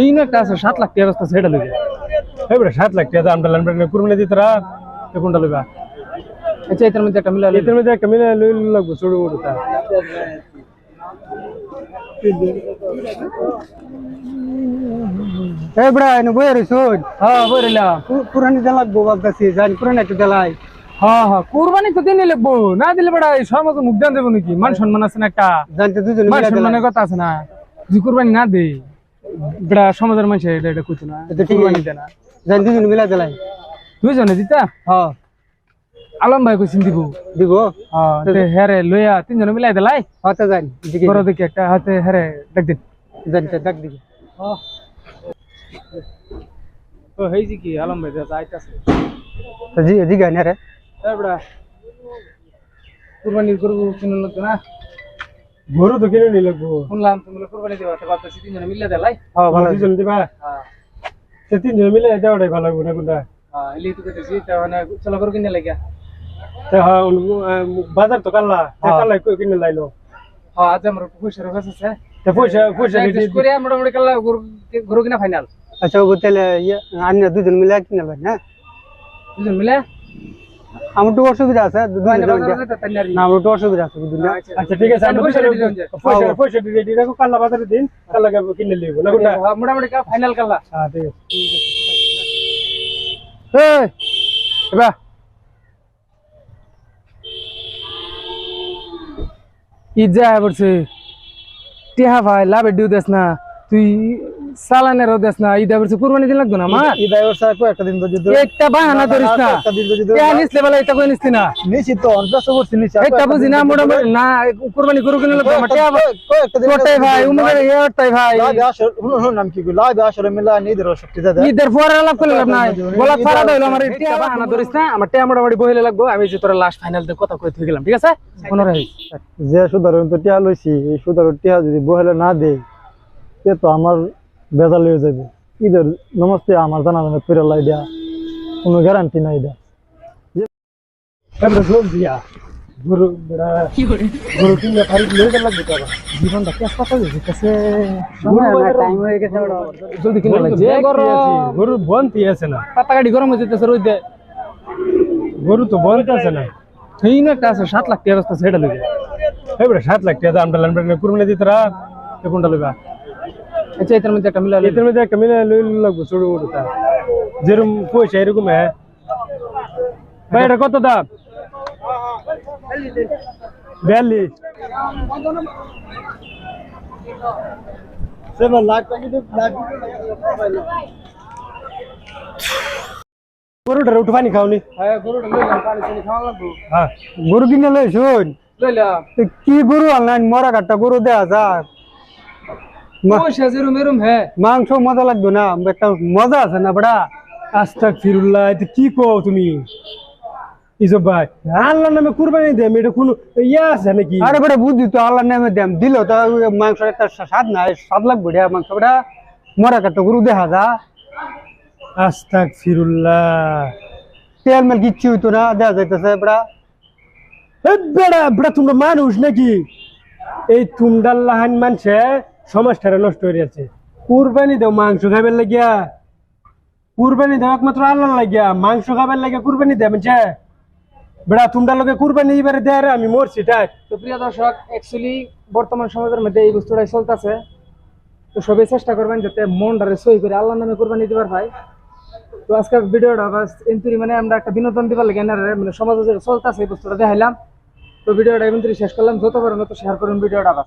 এই না একটা আছে সাত লাখ টাকা আছে সেটা লইবে। সাত লাখ টাকা দাম ডালান কোনটা লইবা? আচ্ছা এটার মধ্যে একটা মিলা এটার মধ্যে একটা মিলে লই লাগবো ছোট মোটো তা এই বড়া এনে বই হ্যাঁ বইরিলা পুরানি দেলাক গোবাক দাসি জানি পুরানি একটা দেলাই। হ্যাঁ হ্যাঁ কুরবানি তো দিনে লাগবো। না দিলে বেড়া এই সমাজ মুখ দেন দেবো নাকি? মান সম্মান আছে না একটা? জানতে দুজন মান সম্মানের কথা আছে না? যদি কুরবানি না দে বেড়া সমাজের মানুষ এটা এটা কইতো না। এটা। কুরবানি দে না। জানি দুজন মিলা দেলাই দুইজনে দিতা? হ্যাঁ। আলম ভাই কইছিন দিব। দিব? হ্যাঁ তে হেরে লইয়া তিনজনে মিলাই দিলাই হতে জানি দিকে বড় দেখি একটা হাতে হেরে দেখ দিন। জানতে ডাক দিকে ও হেই কি আলম ভাই দাদা আইতাছে। তো জি দিকে আনে রে। কুরবানি করব কিনে লাগতো না? গরু তো কিনে নি লাগবো শুনলাম তুমি কুরবানি দেওয়া তো ভাবতেছি তিনজনে মিলে দিলাই হ্যাঁ ভালো। দুজন দিবা? হ্যাঁ। সে তিনজন মিলে যাওয়াটাই ভালো লাগবো না কোনটা? হ্যাঁ এলি তো কইতেছি তা মানে চলো করে কিনে লাগিয়া তা হ্যাঁ বাজার তো কাল্লা তা কাল্লা কই কিনে লাইলো? হ্যাঁ আজ আমার পয়সা রোগ আছে। তা পয়সা পয়সা অ্যাডজাস্ট করে মোটামুটি কাল্লা গরু কিনা ফাইনাল আচ্ছা ও তাহলে আন্য দুজন মিলা কিনে ভাই হ্যাঁ দুজন মিলে? আমার তো অসুবিধা আছে না আমার তো অসুবিধা আছে বুঝলি না আচ্ছা ঠিক আছে আমরা পয়সা রেডি হয়ে পয়সা পয়সা রেডি রাখো কাল্লা বাজারে দিন কাল্লা কিনে হ্যাঁ, মোটামুটি ফাইনাল কাল্লা। হ্যাঁ ঠিক আছে। এই এবা ঈদ যায় পড়ছে। টিহা ভাই লাভে ডিউ দেস না। তুই সালানেরও দেস না ঈদ কুরবানি দিন লাগতো না আমার এই ড্রাইভার সাহেব একটা দিন বাজে একটা বাহানা ধরিস না। একটা দিন নিসলে বেলা এটা কই না? নিশ্চিত তো করছি নিশ্চিত। একটা বুঝি না মোটামুটি না কুরবানি গরু কিনে লাগতো একটা দিন ভাই এটাই ভাই। লাভ আসর হুন হুন নাম কি লাভ আসর মিলা নিদের শক্তি দাদা ঈদের পরে লাভ করলে লাভ নাই। বলা ফারা দইলো আমার বাহানা ধরিস না আমার টিয়া মোটামুটি বহিলে লাগবো আমি যে তোরা লাস্ট ফাইনাল দিয়ে কথা কই থই গেলাম ঠিক আছে? মনে রাখিস। যে সুদারণ তো টিয়া লইছি এই সুদারণ টিয়া যদি বহেলে না দেই সে তো আমার বেজাল হয়ে যাবে। ঈদের নমস্তে আমার জানা জানা ফিরে লাই দেয়া কোনো গ্যারান্টি নাই আবার। জীবনটা হয়ে গরু বনতি আছে না। পাতা গাড়ি গরম হয়ে যেতেছে রোদ। গরু তো বনতে আছে না। সেই না একটা আছে সাত লাখ টাকা আছে সেটা লইবে। সাত লাখ টাকা দাম ডালান কুরবানি দিতে রা কোনটা লইবা? আচ্ছা এটার মধ্যে একটা মিলা এটার মধ্যে একটা মিলে লই লাগবো ছোট মোটো তা যেরকম পয়সা এরকম হ্যাঁ। ভাই এটা কত দাম? বিয়াল্লিশ। গরুটার উঠু পানি খাওনি? হ্যাঁ হ্যাঁ গরু কিনে লই শুন? কি গরু অনলাইন মরা কাটটা গরু দেয়া যায় মা- পয়সা যেরম এরম হ্যাঁ মাংস মজা লাগবে না একটা মজা আছে না বড়া আস্তাক ফিরুল্লাহ এটা কি কও তুমি? ইসব ভাই আল্লাহর নামে কুরবানি দেম এটা কোনো ইয়া আছে নাকি? আরে বড় বুদ্ধি তো আল্লাহ নামে দেম। দিল তো মাংস একটা স্বাদ নাই স্বাদ লাগবে রে মাংস বড়া মরা কাটটা গরু দেখা যা। আস্তাক ফিরুল্লাহ তেল মেল কিচ্ছু হইতো না যাইতেছে বড়া এ বেড়া বেড়া তোমরা মানুষ নাকি? এই তুমডাল লাহান মানছে সমাজটারে নষ্ট হয়ে যাচ্ছে। কুরবানি দেও, মাংস খাবার লাগিয়া। কুরবানি দাও একমাত্র আল্লাহ লাগিয়া। মাংস খাবার লাগিয়া কুরবানি দেয় মানছে বেড়া, তোমরা লোকে কুরবানি এবারে দেয় আমি মরছি, তাই। তো প্রিয় দর্শক অ্যাকচুয়ালি বর্তমান সমাজের মধ্যে এই বস্তুটাই চলতেছে। তো সবাই চেষ্টা করবেন যাতে মনটারে সই করে আল্লাহর নামে কোরবানি দিবার ভাই তো আজকের ভিডিওটা বাস এন্তুরি মানে আমরা একটা বিনোদন দিবার লাগে এনারে মানে সমাজে যে চলতেছে এই বস্তুটা দেখাইলাম। তো ভিডিওটা এমন শেষ করলাম। যত পারেন তত শেয়ার করুন ভিডিওটা